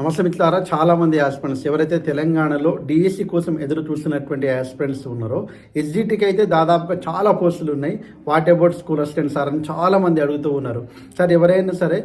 నమస్తే మిత్రులారా చాలా మంది ఆస్పిరెంట్స్ ఎవరైతే తెలంగాణలో డిఎస్సి కోసం ఎదురు చూస్తున్నటువంటి ఆస్పిరెంట్స్ ఉన్నారో ఎస్జిటికి అయితే దాదాపుగా చాలా పోస్టులు ఉన్నాయి. What about school assistant sir అని చాలామంది అడుగుతూ ఉన్నారు. సార్ ఎవరైనా సరే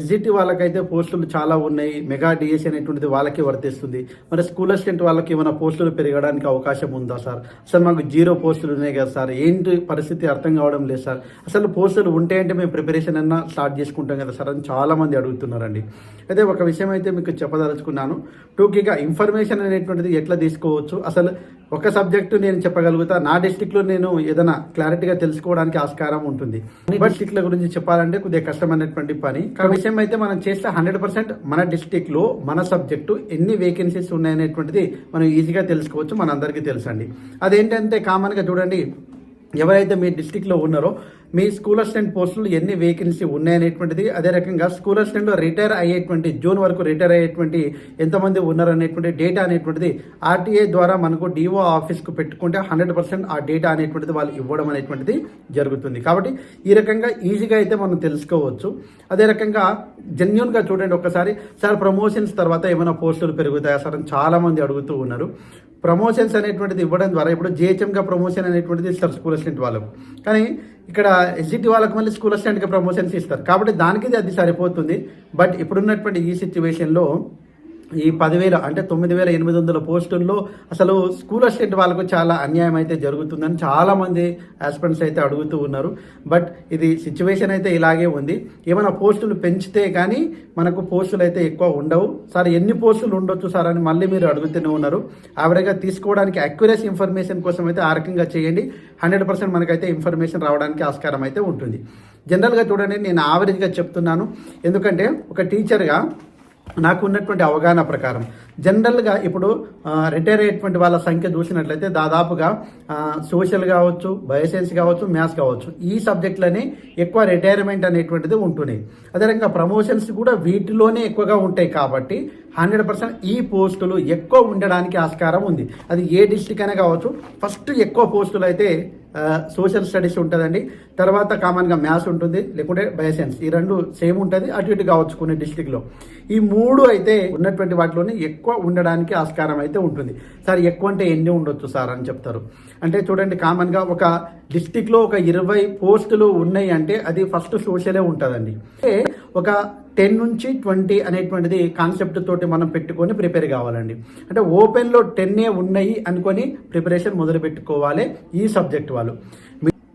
ఎస్జిటి వాళ్ళకైతే పోస్టులు చాలా ఉన్నాయి. మెగా డిఎస్సి అనేటువంటిది వాళ్ళకి వర్తిస్తుంది. మరి స్కూల్ అసిస్టెంట్ వాళ్ళకి ఏమైనా పోస్టులు పెరగడానికి అవకాశం ఉందా సార్? అసలు మాకు జీరో పోస్టులు ఉన్నాయి కదా సార్. ఏంటి పరిస్థితి అర్థం కావడం లేదు సార్. అసలు పోస్టులు ఉంటే అంటే మేము ప్రిపరేషన్ అన్నా స్టార్ట్ చేసుకుంటాం కదా సార్ అని చాలామంది అడుగుతున్నారండి. అయితే ఒక విషయం అయితే మీకు చెప్పదలుచుకున్నాను. టూకీగా ఇన్ఫర్మేషన్ అనేటువంటిది ఎట్లా తీసుకోవచ్చు? అసలు ఒక సబ్జెక్టు నేను చెప్పగలుగుతా నా డిస్టిక్లో నేను ఏదైనా క్లారిటీగా తెలుసుకోవడానికి ఆస్కారం ఉంటుంది. డిస్టిక్ల గురించి చెప్పాలంటే కొద్దిగా కష్టమైనటువంటి పని. ఆ విషయం అయితే మనం చేస్తే హండ్రెడ్ పర్సెంట్ మన డిస్టిక్లో మన సబ్జెక్టు ఎన్ని వేకెన్సీస్ ఉన్నాయనేటువంటిది మనం ఈజీగా తెలుసుకోవచ్చు మనందరికీ తెలుసండి. అదేంటంటే కామన్గా చూడండి ఎవరైతే మీ డిస్టిక్లో ఉన్నారో మీ స్కూల్ అసిస్టెంట్ పోస్టులు ఎన్ని వేకెన్సీ ఉన్నాయనేటువంటిది అదే రకంగా స్కూల్ అసిస్టెంట్ రిటైర్ అయ్యేటువంటి జూన్ వరకు రిటైర్ అయ్యేటువంటి ఎంతమంది ఉన్నారు అనేటువంటి డేటా అనేటువంటిది ఆర్టీఏ ద్వారా మనకు డిఓ ఆఫీస్కు పెట్టుకుంటే హండ్రెడ్ పర్సెంట్ ఆ డేటా అనేటువంటిది వాళ్ళు ఇవ్వడం అనేటువంటిది జరుగుతుంది. కాబట్టి ఈ రకంగా ఈజీగా అయితే మనం తెలుసుకోవచ్చు. అదే రకంగా జెన్యున్గా చూడండి ఒకసారి. సార్ ప్రమోషన్స్ తర్వాత ఏమైనా పోస్టులు పెరుగుతాయా సార్ అని చాలామంది అడుగుతూ ఉన్నారు. ప్రమోషన్స్ అనేటువంటిది ఇవ్వడం ద్వారా ఇప్పుడు జిహెచ్ఎంగా ప్రమోషన్ అనేటువంటిది ఇస్తారు స్కూల్ అసిస్టెంట్ వాళ్ళకు కానీ ఇక్కడ ఎస్జిటి వాళ్ళకి మళ్ళీ స్కూల్ అసిస్టెంట్గా ప్రమోషన్స్ ఇస్తారు. కాబట్టి దానికి అది సరిపోతుంది. బట్ ఇప్పుడున్నటువంటి ఈ సిచ్యువేషన్లో ఈ పదివేల అంటే తొమ్మిది వేల ఎనిమిది వందల పోస్టుల్లో అసలు స్కూల్ అసిస్టెంట్ వాళ్ళకు చాలా అన్యాయం అయితే జరుగుతుందని చాలామంది ఆస్పెంట్స్ అయితే అడుగుతూ ఉన్నారు. బట్ ఇది సిచ్యువేషన్ అయితే ఇలాగే ఉంది. ఏమైనా పోస్టులు పెంచితే కానీ మనకు పోస్టులు అయితే ఎక్కువ ఉండవు. సార్ ఎన్ని పోస్టులు ఉండొచ్చు సార్ అని మళ్ళీ మీరు అడుగుతూనే ఉన్నారు. ఆవిడగా తీసుకోవడానికి అక్యురసీ ఇన్ఫర్మేషన్ కోసం అయితే ఆ రకంగా చేయండి. హండ్రెడ్ పర్సెంట్ మనకైతే ఇన్ఫర్మేషన్ రావడానికి ఆస్కారం అయితే ఉంటుంది. జనరల్గా చూడండి నేను యావరేజ్గా చెప్తున్నాను. ఎందుకంటే ఒక టీచర్గా నాకు ఉన్నటువంటి అవగాహన ప్రకారం. జనరల్గా ఇప్పుడు రిటైర్ అయ్యేటువంటి వాళ్ళ సంఖ్య చూసినట్లయితే దాదాపుగా సోషల్ కావచ్చు బయోసైన్స్ కావచ్చు మ్యాథ్స్ కావచ్చు ఈ సబ్జెక్టులని ఎక్కువ రిటైర్మెంట్ అనేటువంటిది ఉంటున్నాయి. అదేవిధంగా ప్రమోషన్స్ కూడా వీటిలోనే ఎక్కువగా ఉంటాయి కాబట్టి హండ్రెడ్ పర్సెంట్ ఈ పోస్టులు ఎక్కువ ఉండడానికి ఆస్కారం ఉంది. అది ఏ డిస్టిక్ అయినా కావచ్చు ఫస్ట్ ఎక్కువ పోస్టులు అయితే సోషల్ స్టడీస్ ఉంటుందండి. తర్వాత కామన్గా మ్యాథ్స్ ఉంటుంది లేకుంటే బయోసైన్స్ ఈ రెండు సేమ్ ఉంటుంది అటు ఇటు కావచ్చు కొన్ని డిస్టిక్లో ఈ మూడు అయితే ఉన్నటువంటి వాటిలోనే ఎక్కువ ఉండడానికి ఆస్కారం అయితే ఉంటుంది. సార్ ఎక్కువ అంటే ఎన్ని ఉండొచ్చు సార్ అని చెప్తారు. అంటే చూడండి కామన్గా ఒక డిస్టిక్లో ఒక ఇరవై పోస్టులు ఉన్నాయి అంటే అది ఫస్ట్ సోషలే ఉంటుందండి. అంటే ఒక టెన్ నుంచి ట్వంటీ అనేటువంటిది కాన్సెప్ట్ తోటి మనం పెట్టుకొని ప్రిపేర్ కావాలండి. అంటే ఓపెన్లో టెన్నే ఉన్నాయి అనుకొని ప్రిపరేషన్ మొదలు పెట్టుకోవాలి ఈ సబ్జెక్ట్ వాళ్ళు.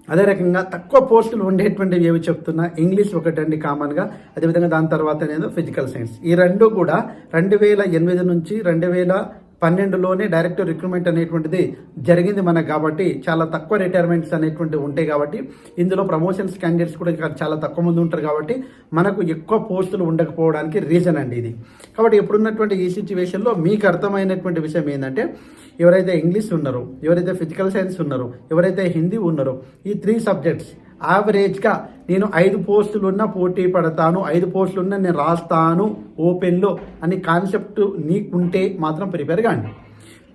అదే రకంగా తక్కువ పోస్టులు ఉండేటువంటివి ఏవి చెప్తున్నా ఇంగ్లీష్ ఒకటండి కామన్గా అదేవిధంగా దాని తర్వాత నేను ఫిజికల్ సైన్స్ ఈ రెండు కూడా రెండు వేల ఎనిమిది నుంచి రెండు వేల పన్నెండులోనే డైరెక్ట్ రిక్రూట్మెంట్ అనేటువంటిది జరిగింది మనకు కాబట్టి చాలా తక్కువ రిటైర్మెంట్స్ అనేటువంటివి ఉంటాయి కాబట్టి ఇందులో ప్రమోషన్స్ క్యాండిడేట్స్ కూడా చాలా తక్కువ మంది ఉంటారు కాబట్టి మనకు ఎక్కువ పోస్టులు ఉండకపోవడానికి రీజన్ అండి ఇది. కాబట్టి ఇప్పుడున్నటువంటి ఈ సిచ్యువేషన్లో మీకు అర్థమైనటువంటి విషయం ఏంటంటే ఎవరైతే ఇంగ్లీష్ ఉన్నారో ఎవరైతే ఫిజికల్ సైన్స్ ఉన్నారో ఎవరైతే హిందీ ఉన్నారో ఈ త్రీ సబ్జెక్ట్స్ యావరేజ్గా నేను ఐదు పోస్టులు ఉన్న పోటీ పడతాను ఐదు పోస్టులు ఉన్న నేను రాస్తాను ఓపెన్లో అని కాన్సెప్ట్ నీకుంటే మాత్రం ప్రిపేర్ కాండి.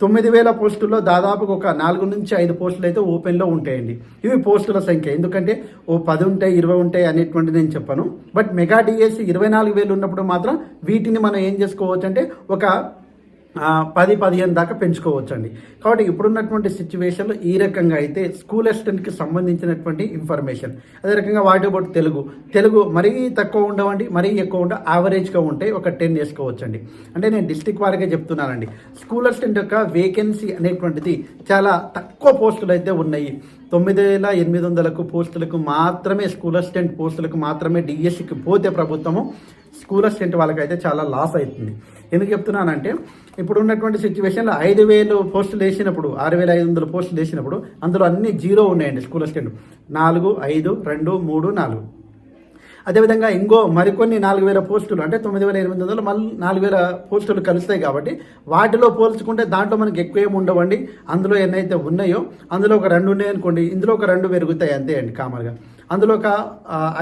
తొమ్మిది వేల పోస్టుల్లో దాదాపుగా ఒక నాలుగు నుంచి ఐదు పోస్టులు అయితే ఓపెన్లో ఉంటాయండి. ఇవి పోస్టుల సంఖ్య. ఎందుకంటే ఓ పది ఉంటాయి ఇరవై ఉంటాయి అనేటువంటిది నేను చెప్పాను. బట్ మెగా డిఎస్సి ఇరవై నాలుగు వేలు ఉన్నప్పుడు మాత్రం వీటిని మనం ఏం చేసుకోవచ్చు అంటే ఒక పది పదిహేను దాకా పెంచుకోవచ్చండి. కాబట్టి ఇప్పుడున్నటువంటి సిచ్యువేషన్లో ఈ రకంగా అయితే స్కూల్ అసిస్టెంట్కి సంబంధించినటువంటి ఇన్ఫర్మేషన్ అదే రకంగా వాటి అబౌట్ తెలుగు. తెలుగు మరీ తక్కువ ఉండవండి మరీ ఎక్కువ ఉండ యావరేజ్గా ఉంటాయి ఒక టెన్ వేసుకోవచ్చండి. అంటే నేను డిస్టిక్ వారిగా చెప్తున్నానండి. స్కూల్ అసిస్టెంట్ యొక్క వేకెన్సీ అనేటువంటిది చాలా తక్కువ పోస్టులు అయితే ఉన్నాయి. తొమ్మిది వేల ఎనిమిది వందలకు పోస్టులకు మాత్రమే స్కూల్ అసిస్టెంట్ పోస్టులకు మాత్రమే డిఎస్సికి పోతే ప్రభుత్వము స్కూల్ అసిస్టెంట్ వాళ్ళకైతే చాలా లాస్ అవుతుంది ఎందుకు చెప్తున్నానంటే ఇప్పుడు ఉన్నటువంటి సిచ్యువేషన్లో ఐదు వేలు పోస్టులు వేసినప్పుడు ఆరు వేల ఐదు వందల పోస్టులు వేసినప్పుడు అందులో అన్ని జీరో ఉన్నాయండి స్కూల్ అసిస్టెంట్. నాలుగు ఐదు రెండు మూడు నాలుగు. అదేవిధంగా ఇంకో మరికొన్ని నాలుగు వేల పోస్టులు అంటే తొమ్మిది వేల ఎనిమిది వందలు మళ్ళీ నాలుగు వేల పోస్టులు కలుస్తాయి కాబట్టి వాటిలో పోల్చుకుంటే దాంట్లో మనకి ఎక్కువ ఏమి ఉండవండి. అందులో ఎన్నైతే ఉన్నాయో అందులో ఒక రెండు ఉన్నాయనుకోండి ఇందులో ఒక రెండు పెరుగుతాయి అంతే అండి కామన్గా. అందులో ఒక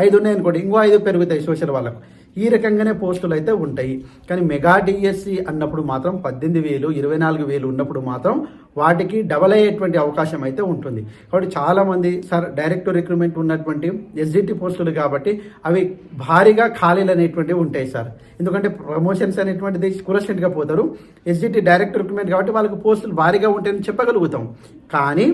ఐదు ఉన్నాయనుకోండి ఇంకో ఐదు పెరుగుతాయి సోషల్ వాళ్ళకు. ఈ రకంగానే పోస్టులు అయితే ఉంటాయి. కానీ మెగా డిఎస్సి అన్నప్పుడు మాత్రం పద్దెనిమిది వేలు ఇరవై నాలుగు వేలు ఉన్నప్పుడు మాత్రం వాటికి డబల్ అయ్యేటువంటి అవకాశం అయితే ఉంటుంది. కాబట్టి చాలామంది సార్ డైరెక్ట్ రిక్రూట్మెంట్ ఉన్నటువంటి ఎస్జిటి పోస్టులు కాబట్టి అవి భారీగా ఖాళీలు అనేటువంటివి ఉంటాయి సార్. ఎందుకంటే ప్రమోషన్స్ అనేటువంటిది స్కూల్ పోతారు. ఎస్జిటి డైరెక్ట్ రిక్రూట్మెంట్ కాబట్టి వాళ్ళకి పోస్టులు భారీగా ఉంటాయని చెప్పగలుగుతాం. కానీ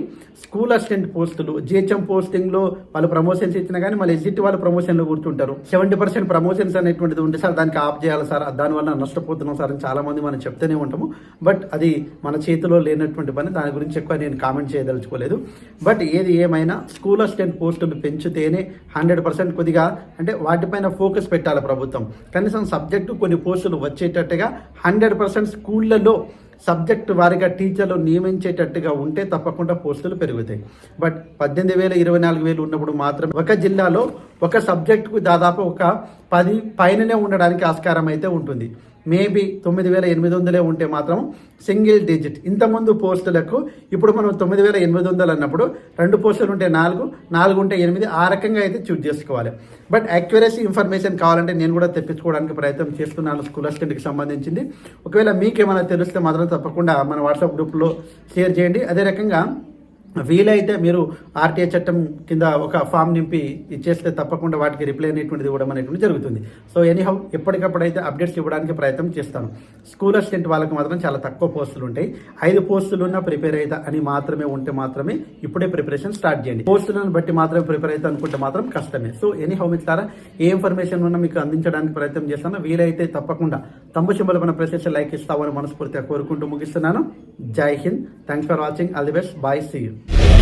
స్కూల్ అసిస్టెంట్ పోస్టులు జిహెచ్ఎం పోస్టింగ్లో వాళ్ళు ప్రమోషన్స్ ఇచ్చినా కానీ మళ్ళీ ఎస్జిటి వాళ్ళు ప్రమోషన్లో కూర్చుంటారు సెవెంటీ పర్సెంట్ ప్రమోషన్స్ అనేటువంటిది ఉంటే సార్ దానికి ఆఫ్ చేయాలి సార్. దానివల్ల నష్టపోతున్నాం సార్ అని చాలామంది మనం చెప్తూనే ఉంటాము. బట్ అది మన చేతిలో లేనటువంటి పని దాని గురించి ఎక్కువ నేను కామెంట్ చేయదలుచుకోలేదు. బట్ ఏది ఏమైనా స్కూల్ అసిస్టెంట్ పోస్టులు పెంచితేనే హండ్రెడ్ పర్సెంట్ కొద్దిగా అంటే వాటిపైన ఫోకస్ పెట్టాలి ప్రభుత్వం. కనీసం సబ్జెక్టు కొన్ని పోస్టులు వచ్చేటట్టుగా హండ్రెడ్ పర్సెంట్ స్కూళ్ళలో సబ్జెక్ట్ వారిగా టీచర్లు నియమించేటట్టుగా ఉంటే తప్పకుండా పోస్టులు పెరుగుతాయి. బట్ పద్దెనిమిది వేల ఇరవై నాలుగు వేలు ఉన్నప్పుడు మాత్రం ఒక జిల్లాలో ఒక సబ్జెక్టుకు దాదాపు ఒక పది పైననే ఉండడానికి ఆస్కారం అయితే ఉంటుంది. మేబీ తొమ్మిది వేల ఎనిమిది వందలే ఉంటే మాత్రం సింగిల్ డిజిట్. ఇంతకుముందు పోస్టులకు ఇప్పుడు మనం తొమ్మిది వేల ఎనిమిది వందలు అన్నప్పుడు రెండు పోస్టులు ఉంటే నాలుగు నాలుగు ఉంటే ఎనిమిది ఆ రకంగా అయితే చూజ్ చేసుకోవాలి. బట్ యాక్యురసీ ఇన్ఫర్మేషన్ కావాలంటే నేను కూడా తెప్పించుకోవడానికి ప్రయత్నం చేస్తున్నాను స్కూల్ అసిస్టెంట్కి సంబంధించింది. ఒకవేళ మీకు ఏమైనా తెలిస్తే మాత్రం తప్పకుండా మన వాట్సాప్ గ్రూప్లో షేర్ చేయండి. అదే రకంగా వీలైతే మీరు ఆర్టీఐ చట్టం కింద ఒక ఫామ్ నింపి ఇచ్చేస్తే తప్పకుండా వాటికి రిప్లై అనేటువంటిది ఇవ్వడం అనేటువంటి జరుగుతుంది. సో ఎనీహౌ ఎప్పటికప్పుడు అయితే అప్డేట్స్ ఇవ్వడానికి ప్రయత్నం చేస్తాను. స్కూల్ అసిస్టెంట్ వాళ్ళకి మాత్రం చాలా తక్కువ పోస్టులు ఉంటాయి. ఐదు పోస్టులు ఉన్న ప్రిపేర్ అవుతా అని మాత్రమే ఉంటే మాత్రమే ఇప్పుడే ప్రిపరేషన్ స్టార్ట్ చేయండి. పోస్టులను బట్టి మాత్రమే ప్రిపేర్ అవుతా అనుకుంటే మాత్రం కష్టమే. సో ఎనీహౌ మిత్రారా ఏ ఇన్ఫర్మేషన్ ఉన్నా మీకు అందించడానికి ప్రయత్నం చేస్తాను. వీలైతే తప్పకుండా తమ్ము సింబల్ మన ప్రశ్న లైక్ ఇస్తామని మనస్ఫూర్తిగా కోరుకుంటూ ముగిస్తున్నాను. Jai Hind. Thanks for watching all the best bye see you